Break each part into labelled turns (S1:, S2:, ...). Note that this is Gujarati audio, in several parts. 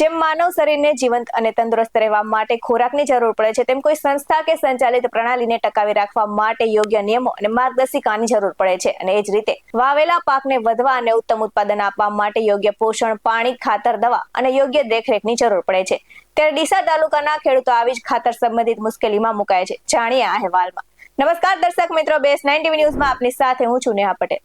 S1: જેમ માનવ શરીરને જીવંત અને તંદુરસ્ત રહેવા માટે ખોરાકની જરૂર પડે છે, તેમ કોઈ સંસ્થા કે સંચાલિત પ્રણાલીને ટકાવી રાખવા માટે યોગ્ય નિયમો અને માર્ગદર્શિકાની જરૂર પડે છે. અને એ જ રીતે, વાવેલા પાકને વધવા અને ઉત્તમ ઉત્પાદન આપવા માટે યોગ્ય પોષણ, પાણી, ખાતર, દવા અને યોગ્ય દેખરેખની જરૂર પડે છે. ત્યારે ડીસા તાલુકાના ખેડૂતો આવી જ ખાતર સંબંધિત મુશ્કેલીમાં મુકાય છે. જાણીએ આ અહેવાલમાં. નમસ્કાર દર્શક મિત્રો, બેસ નાઇન ન્યૂઝમાં આપની સાથે હું છું નેહા પટેલ.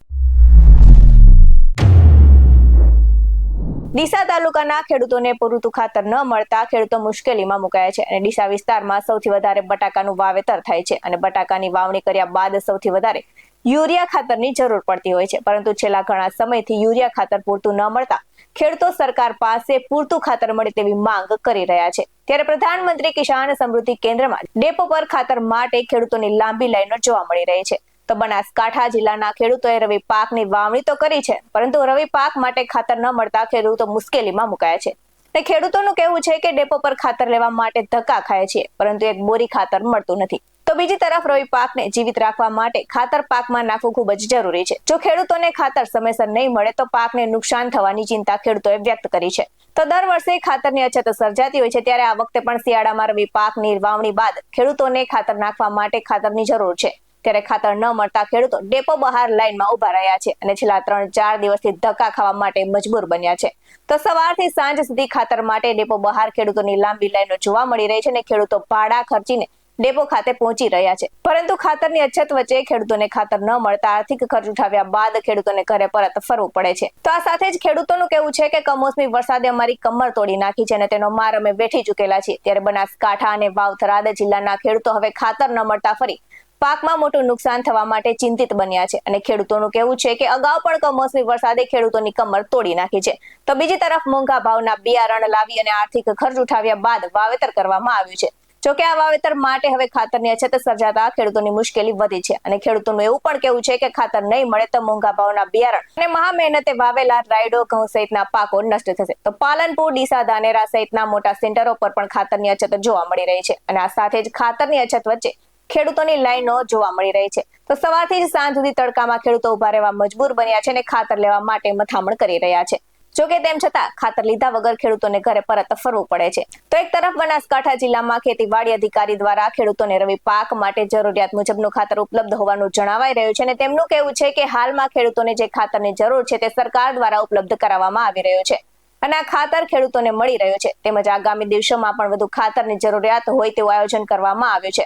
S1: ડીસા તાલુકાના ખેડૂતોને પૂરતું ખાતર ન મળતા ખેડૂતો મુશ્કેલીમાં મુકાયા છે અને ડીસા વિસ્તારમાં સૌથી વધારે બટાકાનું વાવેતર થાય છે અને બટાકાની વાવણી કર્યા બાદ સૌથી વધારે યુરિયા ખાતરની જરૂર પડતી હોય છે. પરંતુ છેલ્લા ઘણા સમયથી યુરિયા ખાતર પૂરતું ન મળતા ખેડૂતો સરકાર પાસે પૂરતું ખાતર મળે તેવી માંગ કરી રહ્યા છે. ત્યારે પ્રધાનમંત્રી કિસાન સમૃદ્ધિ કેન્દ્રમાં ડેપો પર ખાતર માટે ખેડૂતોની લાંબી લાઈનો જોવા મળી રહી છે. તો બનાસકાંઠા જિલ્લાના ખેડૂતોએ રવિ પાકની વાવણી તો કરી છે, પરંતુ રવિ પાક માટે ખાતર ન મળતા ખેડૂતો મુશ્કેલીમાં મુકાયા છે. ને ખેડૂતોનું કહેવું છે કે ડેપો પર ખાતર લેવા માટે ધક્કા ખાય છે, પરંતુ એક બોરી ખાતર મળતું નથી. તો બીજી તરફ રવિ પાકને જીવિત રાખવા માટે ખાતર પાકમાં નાખવું ખૂબ જ જરૂરી છે. જો ખેડૂતોને ખાતર સમયસર નહીં મળે તો પાકને નુકસાન થવાની ચિંતા ખેડૂતોએ વ્યક્ત કરી છે. તો દર વર્ષે ખાતરની અછત સર્જાતી હોય છે, ત્યારે આ વખતે પણ શિયાળામાં રવિ પાકની વાવણી બાદ ખેડૂતોને ખાતર નાખવા માટે ખાતરની જરૂર છે. ત્યારે ખાતર ન મળતા ખેડૂતો ડેપો બહાર લાઈનમાં ઊભા રહ્યા છે અને છેલ્લા ત્રણ ચાર દિવસથી ધક્કા ખાવા માટે મજબૂર બન્યા છે. તો સવારથી સાંજ સુધી ખાતર માટે ડેપો બહાર ખેડૂતોની લાંબી લાઈનો જોવા મળી રહી છે અને ખેડૂતો ભાડા ખર્ચીને ડેપો ખાતે પહોંચી રહ્યા છે. પરંતુ ખાતરની અછત વચ્ચે ખેડૂતોને ખાતર ન મળતા આર્થિક ખર્ચ ઉઠાવ્યા બાદ ખેડૂતોને ઘરે પરત ફરવું પડે છે. તો આ સાથે જ ખેડૂતોનું કહેવું છે કે કમોસમી વરસાદે અમારી કમર તોડી નાખી છે અને તેનો માર અમે વેઠી ચૂકેલા છીએ. ત્યારે બનાસકાંઠા અને વાવથરાદ જિલ્લાના ખેડૂતો હવે ખાતર ન મળતા ફરી પાકમાં મોટું નુકસાન થવા માટે ચિંતિત બન્યા છે અને ખેડૂતોનું કહેવું છે કે અગાઉ પણ કમોસમી વરસાદે ખેડૂતોની કમર તોડી નાખી છે. તો બીજી તરફ મોંઘા ભાવના બિયારણ લાવી અને આર્થિક ખર્ચ ઉઠાવ્યા બાદ વાવેતર કરવામાં આવ્યું છે. જોકે આ વાવેતર માટે હવે ખાતરની અછત સર્જાતા ખેડૂતોની મુશ્કેલી વધી છે અને ખેડૂતોનું એવું પણ કેવું છે કે ખાતર નહીં મળે તો મોંઘા ભાવના બિયારણ અને મહા મહેનતે વાવેલા રાયડો, ઘઉં સહિતના પાકો નષ્ટ થશે. તો પાલનપુર, ડીસા, ધાનેરા સહિતના મોટા સેન્ટરો પર પણ ખાતરની અછત જોવા મળી રહી છે અને આ સાથે જ ખાતરની અછત વચ્ચે ખેડૂતોની લાઈનો જોવા મળી રહી છે. તો સવારથી જ સાંજ સુધી તડકામાં ખેડૂતો ઊભા રહેવા મજબૂર બન્યા છે અને ખાતર લેવા માટે મથામણ કરી રહ્યા છે. જોકે તેમ છતાં ખાતર લીધા વગર ખેડૂતોને ઘરે પરત ફરવું પડે છે. તો એક તરફ બનાસકાંઠા જિલ્લામાં ખેતીવાડી અધિકારી દ્વારા ખેડૂતોને રવિ પાક માટે જરૂરિયાત મુજબનું ખાતર ઉપલબ્ધ હોવાનું જણાવાઈ રહ્યું છે અને તેમનું કહેવું છે કે હાલમાં ખેડૂતોને જે ખાતરની જરૂર છે તે સરકાર દ્વારા ઉપલબ્ધ કરાવવામાં આવી રહ્યું છે. અને આ ખાતર ખેડૂતોને મળી રહ્યું છે. તેમજ આગામી દિવસોમાં પણ વધુ ખાતરની જરૂરિયાત હોય તેવું આયોજન કરવામાં આવ્યું છે.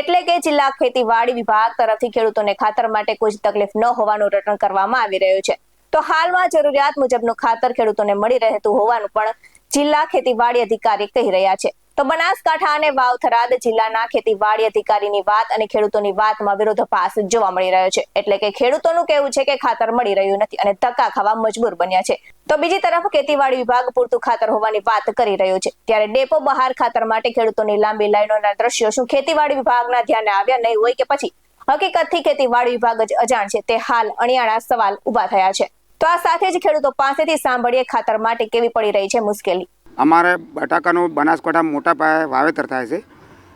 S1: એટલે કે જિલ્લા ખેતીવાડી વિભાગ તરફથી ખેડૂતોને ખાતર માટે કોઈ તકલીફ ન હોવાનું રટણ કરવામાં આવી રહ્યું છે. તો હાલમાં જરૂરિયાત મુજબનું ખાતર ખેડૂતોને મળી રહેતું હોવાનું પણ જિલ્લા ખેતીવાડી અધિકારી કહી રહ્યા છે. તો બનાસકાંઠા અને વાવથરાદ જિલ્લાના ખેતીવાડી અધિકારીની વાત અને ખેડૂતોની વાતમાં વિરોધાભાસ જોવા મળી રહ્યો છે. એટલે કે ખેડૂતોનું કહેવું છે કે ખાતર મળી રહ્યું નથી અને ધક્કા ખાવા મજબૂર બન્યા છે. તો બીજી તરફ ખેતીવાડી વિભાગ પૂરતું ખાતર હોવાની વાત કરી રહ્યો છે. ત્યારે ડેપો બહાર ખાતર માટે ખેડૂતોની લાંબી લાઈનોના દ્રશ્યો શું ખેતીવાડી વિભાગના ધ્યાને આવ્યા નહીં હોય કે પછી? હકીકતથી ખેતીવાડી વિભાગ જ અજાણ છે. તે હાલ અણિયાળા સવાલ ઊભા થયા છે. તો આ સાથે જ ખેડૂતો પાસેથી સાંભળીએ ખાતર માટે કેવી પડી રહી છે મુશ્કેલી.
S2: અમારે બટાકાનું બનાસકાંઠા મોટા પાયે વાવેતર થાય છે.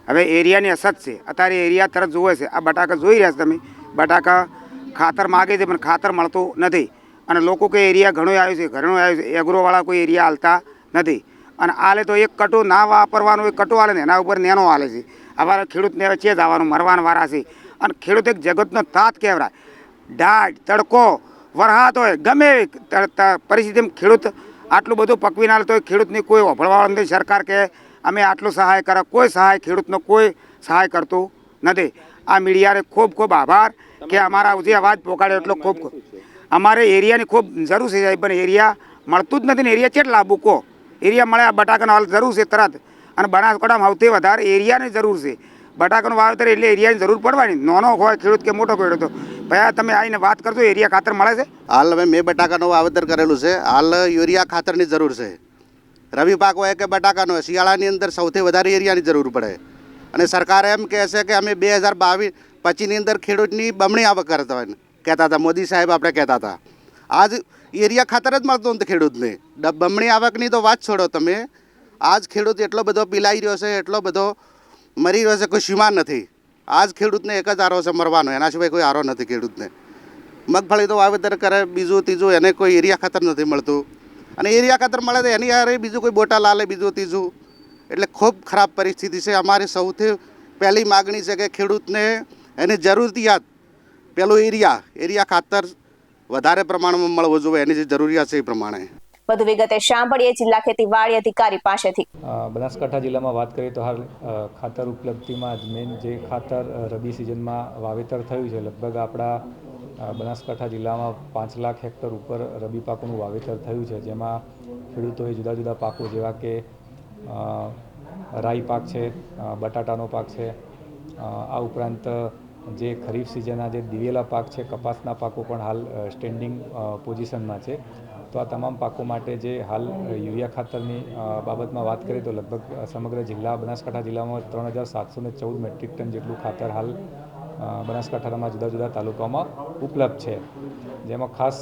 S2: હવે એરિયાની અસત છે. અત્યારે એરિયા તરત જુએ છે. આ બટાકા જોઈ રહ્યા છો તમે? બટાકા ખાતર માગે છે, પણ ખાતર મળતું નથી. અને લોકો કે એરિયા ઘણું આવ્યું છે ઘણું આવ્યું છે. એગ્રોવાળા કોઈ એરિયા હાલતા નથી. અને આલે તો એક કટો ના વાપરવાનું, એક કટો હાલે ને, એના ઉપર નેનો હાલે છે. અમારે ખેડૂતને છે જ આવવાનું, મરવાના વારા છે. અને ખેડૂત એક જગતનો તાત કહેવાય દાઢ, તડકો વરસાદ હોય, ગમે પરિસ્થિતિમાં ખેડૂત આટલું બધું પકવી ના લે તો ખેડૂતની કોઈ ઓફળવાળો નથી. સરકાર કે અમે આટલું સહાય કરે. કોઈ સહાય ખેડૂતનો કોઈ સહાય કરતું નથી. આ મીડિયાને ખૂબ ખૂબ આભાર કે અમારા સુધી અવાજ પોકાડ્યો એટલો ખૂબ ખૂબ અમારે એરિયાની ખૂબ જરૂર છે સાહેબ પણ એરિયા મળતું જ નથી ને. એરિયા કેટલા બૂકો? એરિયા મળે આ બટાકાનો હાલ જરૂર છે તરત. અને બનાસકાંઠામાં સૌથી વધારે એરિયાની જરૂર છે. બટાકાનું વાવેતર એટલે એરિયાની જરૂર પડવાની. નાનો હોય ખેડૂત કે મોટો ખેડૂત ભાઈ તમે આવીને વાત કરજો, એરિયા ખાતર મળે છે?
S3: હાલ હવે મેં બટાકાનું વાવેતર કરેલું છે. હાલ યુરિયા ખાતરની જરૂર છે. રવિ પાક હોય કે બટાકાનો હોય શિયાળાની અંદર સૌથી વધારે એરિયાની જરૂર પડે. અને સરકાર એમ કહે છે કે અમે બે હજાર બાવીસ પચીસની અંદર ખેડૂતની બમણી આવક કરતા હોય કહેતા હતા, મોદી સાહેબ આપણે કહેતા હતા. આજ એરિયા ખાતર જ મળતું નથી ખેડૂતને. બમણી આવકની તો વાત છોડો તમે. આજ ખેડૂત એટલો બધો પીલાઈ રહ્યો છે, એટલો બધો મરી રહ્યો છે, કોઈ સીમા નથી. આજ ખેડૂતને એક જ આરો છે મરવાનો એના સિવાય કોઈ આરો નથી ખેડૂતને. મગફળી તો વાવેતર કરે, બીજું, ત્રીજું, એને કોઈ એરિયા ખાતર નથી મળતું. અને એરિયા ખાતર મળે તો એની હારે બીજું કોઈ બોટા લાલે બીજું, ત્રીજું. એટલે ખૂબ ખરાબ પરિસ્થિતિ છે. અમારી સૌથી પહેલી માગણી છે કે ખેડૂતને એની જરૂરિયાત, પેલું એરિયા એરિયા ખાતર વધારે પ્રમાણમાં મળવો જોઈએ. એની જે જરૂરિયાત છે એ પ્રમાણે.
S1: વધુ વિગતે સાંભળીએ જિલ્લા ખેતીવાડી અધિકારી પાસેથી.
S4: બનાસકાંઠા જિલ્લામાં વાત કરીએ તો હાલ ખાતર ઉપલબ્ધિમાં જ મેઇન જે ખાતર રબી સિઝનમાં વાવેતર થયું છે. લગભગ આપણા બનાસકાંઠા જિલ્લામાં પાંચ લાખ હેક્ટર ઉપર રબી પાકોનું વાવેતર થયું છે. જેમાં ખેડૂતોએ જુદા જુદા પાકો, જેવા કે રાઈ પાક છે બટાટાનો પાક છે આ ઉપરાંત જે ખરીફ સિઝનના જે દિવેલા પાક છે, કપાસના પાકો પણ હાલ સ્ટેન્ડિંગ પોઝિશનમાં છે. આ તમામ પાકો માટે જે હાલ યુરિયા ખાતરની બાબતમાં વાત કરીએ તો લગભગ સમગ્ર જિલ્લા, બનાસકાંઠા જિલ્લામાં ત્રણ હજાર સાતસો ને ચૌદ મેટ્રિક ટન જેટલું ખાતર હાલ બનાસકાંઠાના જુદા જુદા તાલુકાઓમાં ઉપલબ્ધ છે. જેમાં ખાસ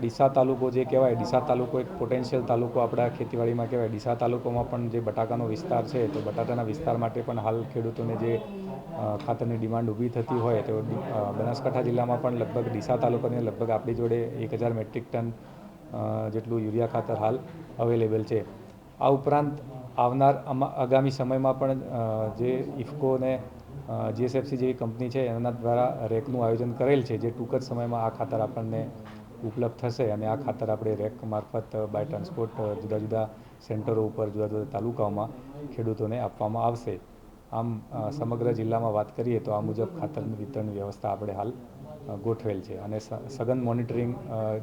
S4: ડીસા તાલુકો જે કહેવાય, ડીસા તાલુકો એક પોટેન્શિયલ તાલુકો આપણા ખેતીવાડીમાં કહેવાય. ડીસા તાલુકોમાં પણ જે બટાકાનો વિસ્તાર છે, તો બટાટાના વિસ્તાર માટે પણ હાલ ખેડૂતોને જે ખાતરની ડિમાન્ડ ઊભી થતી હોય, તો બનાસકાંઠા જિલ્લામાં પણ લગભગ ડીસા તાલુકાની લગભગ આપણી જોડે એક હજાર મેટ્રિક ટન જેટલું યુરિયા ખાતર હાલ અવેલેબલ છે. આ ઉપરાંત આવનાર આગામી સમયમાં પણ જે જે ઇફકોને જીએસએફસી જેવી કંપની છે, એના દ્વારા રેકનું આયોજન કરેલ છે, જે ટૂંક જ સમયમાં આ ખાતર આપણને ઉપલબ્ધ થશે અને આ ખાતર આપણે રેક મારફત બાય ટ્રાન્સપોર્ટ જુદા જુદા સેન્ટરો ઉપર, જુદા જુદા તાલુકાઓમાં ખેડૂતોને આપવામાં આવશે. આમ સમગ્ર જિલ્લામાં વાત કરીએ તો આ મુજબ ખાતરનું વિતરણની વ્યવસ્થા આપણે હાલ ગોઠવેલ છે. અને સઘન મોનિટરિંગ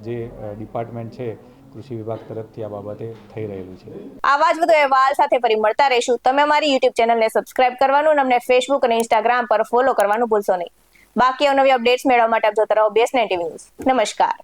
S4: જે ડિપાર્ટમેન્ટ છે, કૃષિ વિભાગ તરફથી આ બાબતે થઈ રહેલું છે.
S1: આવા જ બધો અહેવાલ સાથે ફરી મળતા રહીશું. તમે અમારી યુટ્યુબ ચેનલને સબસ્ક્રાઇબ કરવાનું અને અમને ફેસબુક અને ઇન્સ્ટાગ્રામ પર ફોલો કરવાનું ભૂલશો નહીં. બાકી અવનવી અપડેટ્સ મેળવવા માટે આપ જોતા રહો બેસ ટીવી ન્યૂઝ નમસ્કાર.